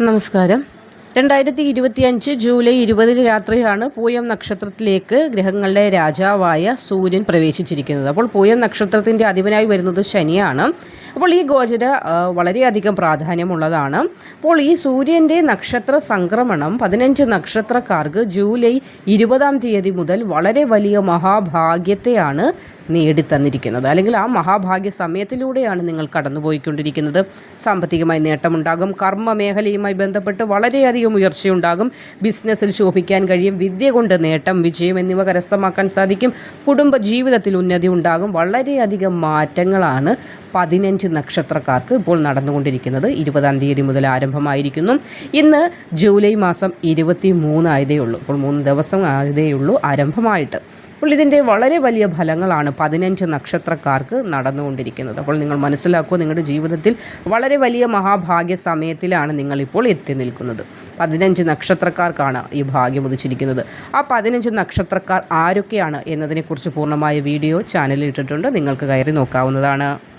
നമസ്കാരം. രണ്ടായിരത്തി ഇരുപത്തിയഞ്ച് ജൂലൈ ഇരുപതിന് രാത്രിയാണ് പൂയം നക്ഷത്രത്തിലേക്ക് ഗ്രഹങ്ങളുടെ രാജാവായ സൂര്യൻ പ്രവേശിച്ചിരിക്കുന്നത്. അപ്പോൾ പൂയം നക്ഷത്രത്തിന്റെ അധിപനായി വരുന്നത് ശനിയാണ്. അപ്പോൾ ഈ ഗോചര വളരെയധികം പ്രാധാന്യമുള്ളതാണ്. അപ്പോൾ ഈ സൂര്യന്റെ നക്ഷത്ര സംക്രമണം പതിനഞ്ച് നക്ഷത്രക്കാർക്ക് ജൂലൈ ഇരുപതാം തീയതി മുതൽ വളരെ വലിയ മഹാഭാഗ്യത്തെയാണ് നേടിത്തന്നിരിക്കുന്നത്. അല്ലെങ്കിൽ ആ മഹാഭാഗ്യ സമയത്തിലൂടെയാണ് നിങ്ങൾ കടന്നുപോയിക്കൊണ്ടിരിക്കുന്നത്. സാമ്പത്തികമായി നേട്ടമുണ്ടാകും. കർമ്മ മേഖലയുമായി ബന്ധപ്പെട്ട് വളരെയധികം ഉയർച്ചയുണ്ടാകും. ബിസിനസ്സിൽ ശോഭിക്കാൻ കഴിയും. വിദ്യ കൊണ്ട് നേട്ടം വിജയം എന്നിവ കരസ്ഥമാക്കാൻ സാധിക്കും. കുടുംബ ജീവിതത്തിൽ ഉന്നതി ഉണ്ടാകും. വളരെയധികം മാറ്റങ്ങളാണ് പതിനഞ്ച് നക്ഷത്രക്കാർക്ക് ഇപ്പോൾ നടന്നുകൊണ്ടിരിക്കുന്നത് ഇരുപതാം തീയതി മുതൽ ആരംഭമായിരിക്കുന്നു. ഇന്ന് ജൂലൈ മാസം ഇരുപത്തി മൂന്നായതേ ഉള്ളൂ. ഇപ്പോൾ മൂന്ന് ദിവസം ആയതേ ഉള്ളൂ ആരംഭമായിട്ട്. അപ്പോൾ ഇതിന്റെ വളരെ വലിയ ഫലങ്ങളാണ് പതിനഞ്ച് നക്ഷത്രക്കാർക്ക് നടന്നുകൊണ്ടിരിക്കുന്നത്. അപ്പോൾ നിങ്ങൾ മനസ്സിലാക്കുക നിങ്ങളുടെ ജീവിതത്തിൽ വളരെ വലിയ മഹാഭാഗ്യ സമയത്തിലാണ് നിങ്ങളിപ്പോൾ എത്തി നിൽക്കുന്നത്. പതിനഞ്ച് നക്ഷത്രക്കാർക്കാണ് ഈ ഭാഗ്യം ഉദിച്ചിരിക്കുന്നത്. ആ പതിനഞ്ച് നക്ഷത്രക്കാർ ആരൊക്കെയാണ് എന്നതിനെക്കുറിച്ച് പൂർണമായ വീഡിയോ ചാനലിൽ ഇട്ടിട്ടുണ്ട്. നിങ്ങൾക്ക് കയറി നോക്കാവുന്നതാണ്.